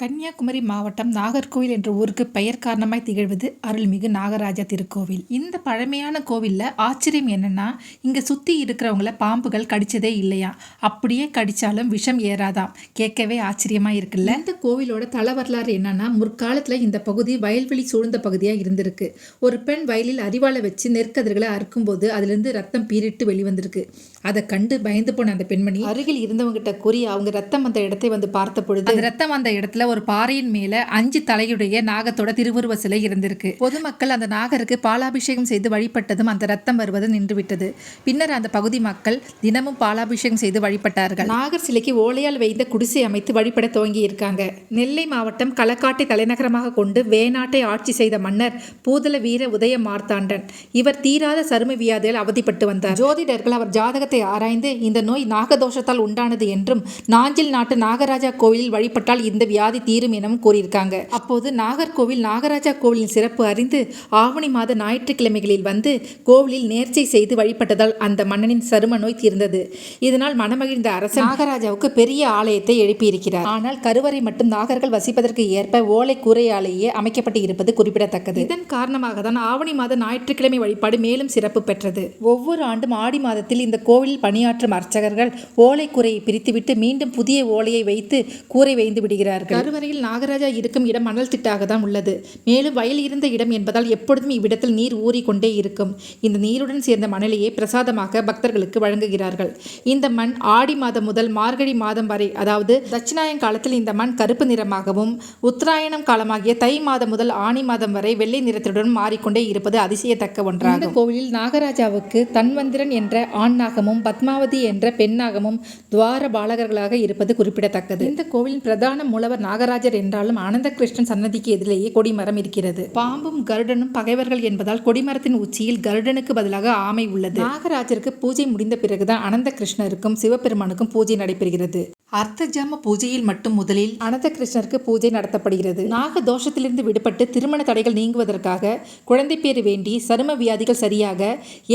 கன்னியாகுமரி மாவட்டம் நாகர்கோவில் என்ற ஊருக்கு பெயர் காரணமாய் திகழ்வது அருள்மிகு நாகராஜா திருக்கோவில். இந்த பழமையான கோவிலில் ஆச்சரியம் என்னன்னா இங்கே சுற்றி இருக்கிறவங்கள பாம்புகள் கடிச்சதே இல்லையா? அப்படியே கடிச்சாலும் விஷம் ஏறாதாம். கேட்கவே ஆச்சரியமா இருக்குல்ல? இந்த கோவிலோட தல வரலாறு என்னன்னா முற்காலத்தில் இந்த பகுதி வயல்வெளி சூழ்ந்த பகுதியாக இருந்திருக்கு. ஒரு பெண் வயலில் அரிவாளை வச்சு நெற்கதிர்களை அறுக்கும்போது அதிலிருந்து ரத்தம் பீரிட்டு வெளிவந்திருக்கு. அதை கண்டு பயந்து போன அந்த பெண்மணி அருகில் இருந்தவங்கிட்ட கூறி அவங்க ரத்தம் வந்த இடத்தை வந்து பார்த்த பொழுது ரத்தம் வந்த இடத்துல ஒரு பாறையின் மேல அஞ்சு தலையுடைய நாகத்தோட திருவுருவ சிலை இருந்திருக்கு. பொதுமக்கள் அந்த நாகருக்கு பாலாபிஷேகம் செய்து வழிபட்டதும் அந்த ரத்தம் வருவது நின்றுவிட்டது. பின்னர் அந்த பகுதி மக்கள் தினமும் பாலாபிஷேகம் செய்து வழிபட்டார்கள். நாகர் சிலைக்கு ஓலையால் வைத்த குடிசை அமைத்து வழிபட துவங்கி இருக்காங்க. நெல்லை மாவட்டம் களக்காட்டை தலைநகரமாக கொண்டு வேநாட்டை ஆட்சி செய்த மன்னர் பூதல வீர உதய மார்த்தாண்டன். இவர் தீராத சரும வியாதியால் அவதிப்பட்டு வந்தார். ஜோதிடர்கள் அவர் ஜாதகத்தை ஆராய்ந்து இந்த நோய் நாகதோஷத்தால் உண்டானது என்றும் நாஞ்சில் நாட்டு நாகராஜா கோவிலில் வழிபட்டால் இந்த வியாதி தீரும் எனவும் கூறியிருக்காங்க. அப்போது நாகர்கோவில் நாகராஜா கோவிலின் சிறப்பு அறிந்து ஆவணி மாத ஞாயிற்றுக்கிழமைகளில் வந்து கோவிலில் நேர்ச்சை செய்து வழிபட்டதால் அந்த மன்னனின் சரும நோய் தீர்ந்தது. இதனால் மனமகிழ்ந்த அரசன் நாகராஜாவுக்கு பெரிய ஆலயத்தை எழுப்பியிருக்கிறார். ஆனால் கருவறை மட்டும் நாகர்கள் வசிப்பதற்கு ஏற்ப ஓலை கூரையாலேயே அமைக்கப்பட்டு இருப்பது குறிப்பிடத்தக்கது. இதன் காரணமாக தான் ஆவணி மாத ஞாயிற்றுக்கிழமை வழிபாடு மேலும் சிறப்பு பெற்றது. ஒவ்வொரு ஆண்டும் ஆடி மாதத்தில் இந்த கோவிலில் பணியாற்றும் அர்ச்சகர்கள் ஓலை கூரையை பிரித்துவிட்டு மீண்டும் புதிய ஓலையை வைத்து கூரை வைந்து விடுகிறார்கள். கருவறையில் நாகராஜா இருக்கும் இடம் மணல் திட்டாக தான் உள்ளது. மேலும் வயல் இருந்த இடம் என்பதால் எப்பொழுதும் இவ்விடத்தில் நீர் ஊறிக்கொண்டே இருக்கும். இந்த நீருடன் சேர்ந்த மணலையே பிரசாதமாக பக்தர்களுக்கு வழங்குகிறார்கள். இந்த மண் ஆடி மாதம் முதல் மார்கழி மாதம் வரை அதாவது தட்சிணாயன் காலத்தில் இந்த மண் கருப்பு நிறமாகவும் உத்தராயணம் காலமாகிய தை மாதம் முதல் ஆணி மாதம் வரை வெள்ளை நிறத்துடன் மாறிக்கொண்டே இருப்பது அதிசயத்தக்க ஒன்றாகும். இந்த கோவிலில் நாகராஜாவுக்கு தன்வந்திரன் என்ற ஆண் நாகமும் பத்மாவதி என்ற பெண் நாகமும் துவார பாலகர்களாக இருப்பது குறிப்பிடத்தக்கது. இந்த கோவிலின் பிரதான மூலவர் நாகராஜர் என்றாலும் ஆனந்த கிருஷ்ணன் சன்னதிக்கு எதிரேயே கொடிமரம் இருக்கிறது. பாம்பும் கருடனும் பகைவர்கள் என்பதால் கொடிமரத்தின் உச்சியில் கருடனுக்கு பதிலாக ஆமை உள்ளது. நாகராஜருக்கு பூஜை முடிந்த பிறகுதான் அனந்த கிருஷ்ணருக்கும் சிவபெருமானுக்கும் பூஜை நடைபெறுகிறது. அர்த்தஜாம பூஜையில் மட்டும் முதலில் அனந்த கிருஷ்ணருக்கு பூஜை நடத்தப்படுகிறது. நாக தோஷத்திலிருந்து விடுபட்டு திருமண தடைகள் நீங்குவதற்காக குழந்தை பேறு வேண்டி சரும வியாதிகள் சரியாக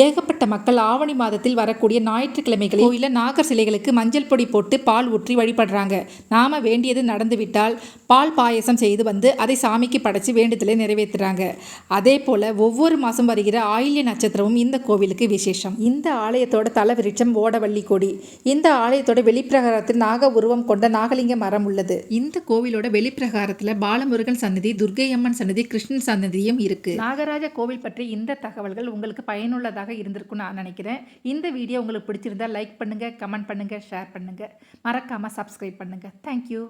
ஏகப்பட்ட மக்கள் ஆவணி மாதத்தில் வரக்கூடிய ஞாயிற்றுக்கிழமைகளில் கோயில நாகர் சிலைகளுக்கு மஞ்சள் பொடி போட்டு பால் ஊற்றி வழிபடுறாங்க. நாம வேண்டியது நடந்துவிட்டால் பால் பாயசம் செய்து வந்து அதை சாமிக்கு படைச்சு வேண்டுதலை நிறைவேற்றுறாங்க. அதே போல் ஒவ்வொரு மாதம் வருகிற ஆயில்ய நட்சத்திரமும் இந்த கோவிலுக்கு விசேஷம். இந்த ஆலயத்தோட தலவிருட்சம் ஓடவள்ளி கொடி இந்த ஆலயத்தோட வெளிப்பிரகாரத்தில் நாக உருவம் கொண்ட நாகலிங்க மரம் உள்ளது. இந்த கோவிலோட வெளிப்பிரகாரத்தில் பாலமுருகன் சன்னதி துர்கை அம்மன் சன்னதி கிருஷ்ணன் சன்னதியும் இருக்கு. நாகராஜ கோவில் பற்றி இந்த தகவல்கள் உங்களுக்கு பயனுள்ளதாக இருந்திருக்கும் நான் நினைக்கிறேன். இந்த வீடியோ உங்களுக்கு பிடிச்சிருந்தா லைக் பண்ணுங்கள் கமெண்ட் பண்ணுங்கள் ஷேர் பண்ணுங்கள் மறக்காமல் சப்ஸ்கிரைப் பண்ணுங்கள் தேங்க்யூ